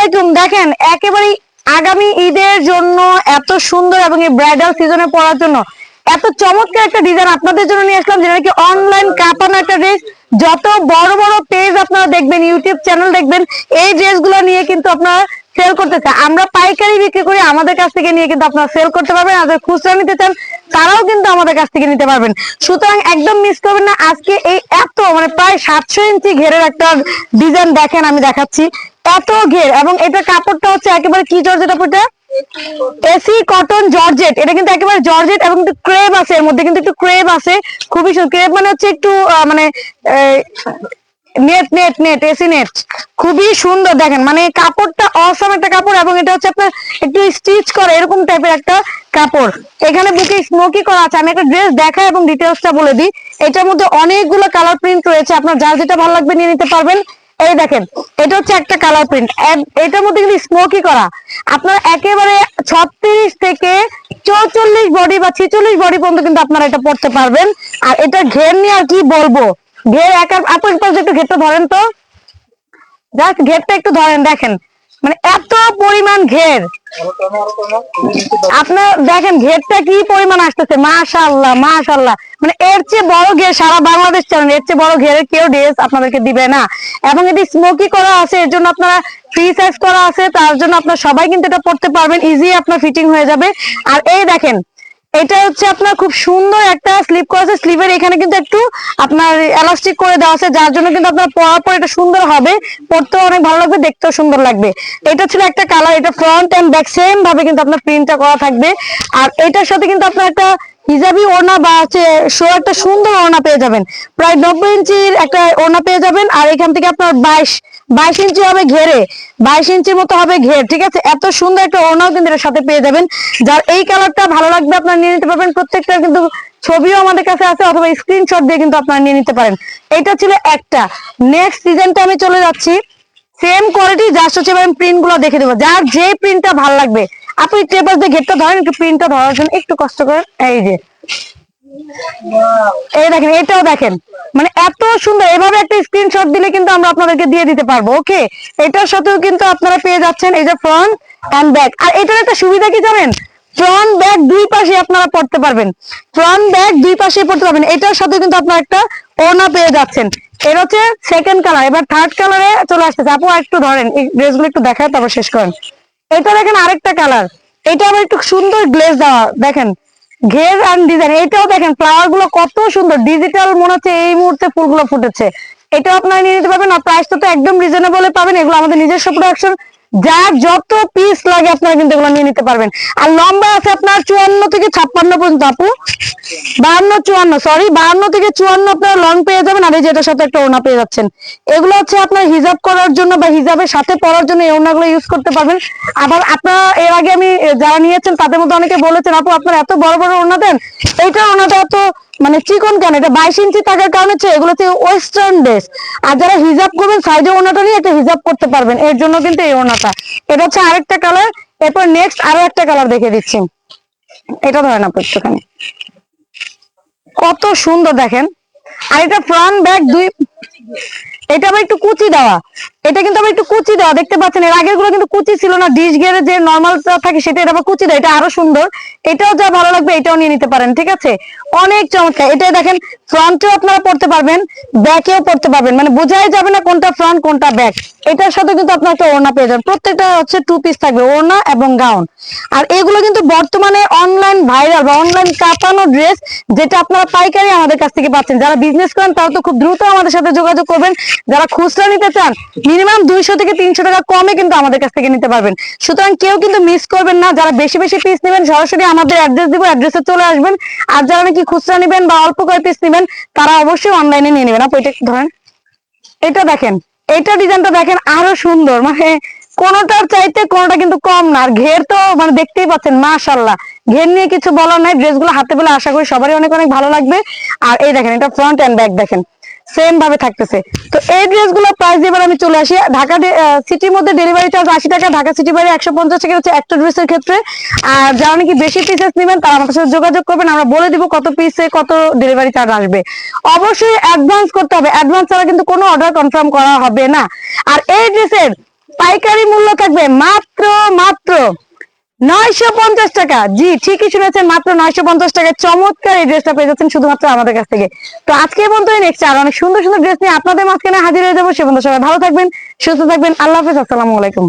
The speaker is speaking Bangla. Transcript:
আলাইকুম। দেখেন একেবারে আগামী ঈদের জন্য এত সুন্দর এবং এই ব্রাইডাল সিজনে পরার জন্য এত চমৎকার একটা ডিজাইন আপনাদের জন্য নিয়ে আসলাম, যেটা কি অনলাইন কাপানো একটা ড্রেস যত বড় বড় পেজ আপনারা দেখবেন ইউটিউব চ্যানেল দেখবেন, এই ড্রেসগুলো নিয়ে কিন্তু আপনারা সেল করতে চান আমরা পাইকারি বিক্রি করি আমাদের কাছ থেকে নিয়ে কিন্তু আপনারা সেল করতে পারবেন। আর খুচরা নিতে চান, তারাও কিন্তু আমাদের কাছ থেকে নিতে পারবেন। সুতরাং একদম মিস করবেন না। আজকে এই এত মানে প্রায় সাতশো ইঞ্চি ঘেরের একটা ডিজাইন দেখেন, আমি দেখাচ্ছি। এত ঘের, এবং এটা কাপড়টা হচ্ছে একেবারে কি জর্জেট আপনারটা এসি কটন জর্জেট, এটা কিন্তু একেবারে জর্জেট এবং একটু ক্রেপ আছে এর মধ্যে, কিন্তু একটু ক্রেপ আছে, খুবই সুন্দর। ক্রেপ মানে হচ্ছে একটু মানে net net net, AC net, খুবই সুন্দর দেখেন। মানে কাপড়টা অসম একটা কাপড়, এবং এটা হচ্ছে আপনার একটু স্টিচ করে, এরকম টাইপের একটা কাপড়। এখানে বুকে স্মোকি করা আছে, আমি একটা ড্রেস দেখা এবং ডিটেলসটা বলে দিই। এটার মধ্যে অনেকগুলো কালার প্রিন্ট রয়েছে, আপনার যার যেটা ভালো লাগবে নিয়ে নিতে পারবেন। এই দেখেন, এটা হচ্ছে একটা কালার প্রিন্ট এটার মধ্যে কিন্তু স্মোকি করা। আপনার একেবারে ছত্রিশ থেকে চৌচল্লিশ বডি বা ছেচল্লিশ বডি পর্যন্ত কিন্তু আপনারা এটা পড়তে পারবেন। আর এটা ঘের নিয়ে আর কি বলব? ঘের একা আপনার পাশে একটু ঘেরটা ধরেন তো। জাস্ট ঘেরটা একটু ধরেন, দেখেন। মানে এত পরিমাণ ঘের। আপনার দেখেন ঘেরটা কি পরিমাণ আসতেছে? মাশাল্লাহ মাশাল্লাহ মানে এর চেয়ে বড় ঘের সারা বাংলাদেশ চলেন এর চেয়ে বড় ঘেরের কেউ ড্রেস আপনাদেরকে দিবে না। এবং এটি স্মোকি করা আছে, এর জন্য আপনারা ফ্রি সাইজ করা আছে, তার জন্য আপনার সবাই কিন্তু এটা পড়তে পারবেন ইজি আপনার ফিটিং হয়ে যাবে। আর এই দেখেন এটা হচ্ছে আপনার খুব সুন্দর একটা স্লিপ করা আছে স্লিভের এখানে কিন্তু একটু আপনার এলাস্টিক করে দেওয়া আছে, যার জন্য কিন্তু আপনার পরার পর এটা সুন্দর হবে। পড়তেও অনেক ভালো লাগবে, দেখতেও সুন্দর লাগবে। এটা ছিল একটা কালার এটা ফ্রন্ট এন্ড ব্যাক সেম ভাবে কিন্তু আপনার প্রিন্টটা করা থাকবে। আর এটার সাথে কিন্তু আপনার একটা হিজাবি ওড়না বা হচ্ছে শো একটা সুন্দর ওড়না পেয়ে যাবেন। প্রায় নব্বই ইঞ্চির একটা ওড়না পেয়ে যাবেন, আর এখান থেকে আপনার বাইশ বাইশ ইঞ্চি হবে ঘেরে, বাইশ ইঞ্চির মতো হবে ঘের, ঠিক আছে? এত সুন্দর একটা ওড়নাও কিন্তু এর সাথে পেয়ে যাবেন। যার এই কালারটা ভালো লাগবে আপনারা নিয়ে নিতে পারবেন, প্রত্যেকটা কিন্তু ছবিও আমাদের কাছে আছে, অথবা স্ক্রিনশট দিয়ে কিন্তু আপনারা নিয়ে নিতে পারেন। এটা ছিল একটা। নেক্সট সিজনটা আমি চলে যাচ্ছি। সেম কোয়ালিটি জাস্ট হচ্ছে প্রিন্টগুলো দেখে দেবো। যার যে প্রিন্টটা ভালো লাগবে আপনি টেপার দিয়ে ঘেরটা ধরেন, একটু প্রিন্টটা ধরার জন্য একটু কষ্ট করেন। এই যে। এই দেখেন, এটাও দেখেন। মানে এত সুন্দর, এভাবে একটা স্ক্রিনশট দিলে কিন্তু আমরা আপনাদেরকে দিয়ে দিতে পারব ওকে এটার সাথেও কিন্তু আপনারা পেয়ে যাচ্ছেন এই যে ফ্রন্ট অ্যান্ড ব্যাক আর এটার একটা সুবিধা কি জানেন? ফ্রন্ট ব্যাক দুই পাশে আপনারা পড়তে পারবেন। ফ্রন্ট ব্যাক দুই পাশে পড়তে পারবেন। এটার সাথে কিন্তু আপনারা একটা ওনা পেয়ে যাচ্ছেন। এর হচ্ছে সেকেন্ড কালার এবার থার্ড কালারে চলে আসতেছে। আপু একটু ধরেন, এই ড্রেসগুলো একটু দেখায়, তারপর শেষ করেন। এটা দেখেন আরেকটা কালার এটা আবার একটু সুন্দর গ্লেজ দেওয়া, দেখেন। ঘের অ্যান্ড ডিজাইন এটাও দেখেন ফ্লাওয়ারগুলো কত সুন্দর। ডিজিটাল মনে হচ্ছে এই মুহূর্তে ফুলগুলো ফুটেছে। এটাও আপনারা নিয়ে নিতে পারবেন, আর প্রাইসটা তো একদম রিজনেবল পাবেন। এগুলো আমাদের নিজস্ব প্রোডাকশন যার যত পিস লাগে আপনারা কিন্তু এগুলো নিয়ে নিতে পারবেন। আর লম্বা আছে আপনার চুয়ান্ন থেকে ছাপ্পান্ন পর্যন্ত আপু। বাহান্ন, চুয়ান্ন সরি বাহান্ন থেকে চুয়ান্ন আপনারা লং পেয়ে যাবেন, আর এই যেটার সাথে একটা ওড়না পেয়ে যাচ্ছেন। এগুলো হচ্ছে আপনার হিজাব করার জন্য বা হিজাবের সাথে পরার জন্য এই ওনাগুলো ইউজ করতে পারবেন। আবার আপনারা এর আগে আমি যারা নিয়েছেন, তাদের মধ্যে অনেকে বলেছেন, আপু, আপনার এত বড় বড় ওনা দেন এইটা ওড়নাটা এত মানে চিকন কেন? এটা বাইশ ইঞ্চি থাকার কারণে হচ্ছে এগুলো হচ্ছে ওয়েস্টার্ন ড্রেস আর যারা হিজাব করবেন সাইডে ওড়নাটা নিয়ে একটা হিজাব করতে পারবেন। এর জন্য কিন্তু এই ওনাটা। এটা হচ্ছে আরেকটা কালার এরপর নেক্সট আরও একটা কালার দেখে দিচ্ছি। এটা ধরেন আপু একটুখানি। কত সুন্দর দেখেন। আর এটা ফ্রন্ট ব্যাক দুই এটা আবার একটু কুচি দেওয়া। এটা কিন্তু আবার একটু কুচি দেওয়া, দেখতে পাচ্ছেন, এর আগেরগুলো কিন্তু কুচি ছিল না, ডিশ গেরে যে নর্মাল থাকে সেটা এটা আবার কুচি দেয়, এটা আরও সুন্দর। এটাও যা ভালো লাগবে, এটাও নিয়ে নিতে পারেন, ঠিক আছে? অনেক চমৎকার, এটা দেখেন, ফ্রন্টেও আপনারা পড়তে পারবেন, ব্যাকেও পড়তে পারবেন মানে বোঝাই যাবে না কোনটা ফ্রন্ট কোনটা ব্যাক এটার সাথে কিন্তু আপনার একটা ওড়না পেয়ে যাবেন, প্রত্যেকটা হচ্ছে টু পিস থাকবে, ওড়না এবং গাউন আর এগুলো কিন্তু বর্তমানে অনলাইন ভাইরাল বা অনলাইন কাঁপানো ড্রেস যেটা আপনারা পাইকারি আমাদের কাছ থেকে পাচ্ছেন। যারা বিজনেস করেন, তারা তো খুব দ্রুত আমাদের সাথে যোগাযোগ করবেন। যারা খুচরা নিতে চান মিনিমাম দুইশো থেকে তিনশো টাকা কমে কিন্তু আমাদের কাছ থেকে নিতে পারবেন। সুতরাং কেউ কিন্তু মিস করবেন না। যারা বেশি বেশি পিস নেবেন, সরাসরি আমাদের অ্যাড্রেস দিব অ্যাড্রেসে চলে আসবেন। আর যারা নাকি খুচরা নেবেন বা অল্প করে পিস নেবেন, তারা অবশ্যই অনলাইনে নিয়ে নেবেন। আপু, এটা ধরেন, এটা দেখেন, এটা ডিজাইনটা দেখেন আরও সুন্দর। মানে কোনোটার চাইতে কোনোটা কিন্তু কম না। আর ঘের তো মানে দেখতেই পাচ্ছেন মাশাল্লাহ ঘের নিয়ে কিছু বলার নাই। ড্রেসগুলো হাতে পেলে আশা করি সবারই অনেক অনেক ভালো লাগবে। আর এই দেখেন, এটা ফ্রন্ট এন্ড ব্যাক দেখেন। সেম ভাবে থাকতেছে। তো এই ড্রেসগুলো প্রাইস এবার আমি চলে আসি। ঢাকা সিটির মধ্যে ডেলিভারি চার্জ আশি টাকা, ঢাকা সিটি বাইরে একশো পঞ্চাশ টাকা হচ্ছে একটা ড্রেসের ক্ষেত্রে। আর যারা নাকি বেশি পিসেস নেবেন, তারা আমাদের সাথে যোগাযোগ করবেন। আমরা বলে দিব কত পিসে কত ডেলিভারি চার্জ আসবে। অবশ্যই অ্যাডভান্স করতে হবে। অ্যাডভান্স ছাড়া কিন্তু কোনো অর্ডার কনফার্ম করা হবে না। আর এই ড্রেসের পাইকারি মূল্য থাকবে মাত্র মাত্র নয়শো পঞ্চাশ টাকা। জি, ঠিকই শুনেছেন, মাত্র নয়শো পঞ্চাশ টাকা চমৎকার এই ড্রেসটা পেয়ে যাচ্ছেন শুধুমাত্র আমাদের কাছ থেকে। তো আজকে বন্ধু নেক্সট আর অনেক সুন্দর সুন্দর ড্রেস নিয়ে আপনাদের মাঝখানে হাজির হয়ে যাব। সে বন্ধু সবাই ভালো থাকবেন, সুস্থ থাকবেন, আল্লাহ হাফিজ, আসসালামু আলাইকুম।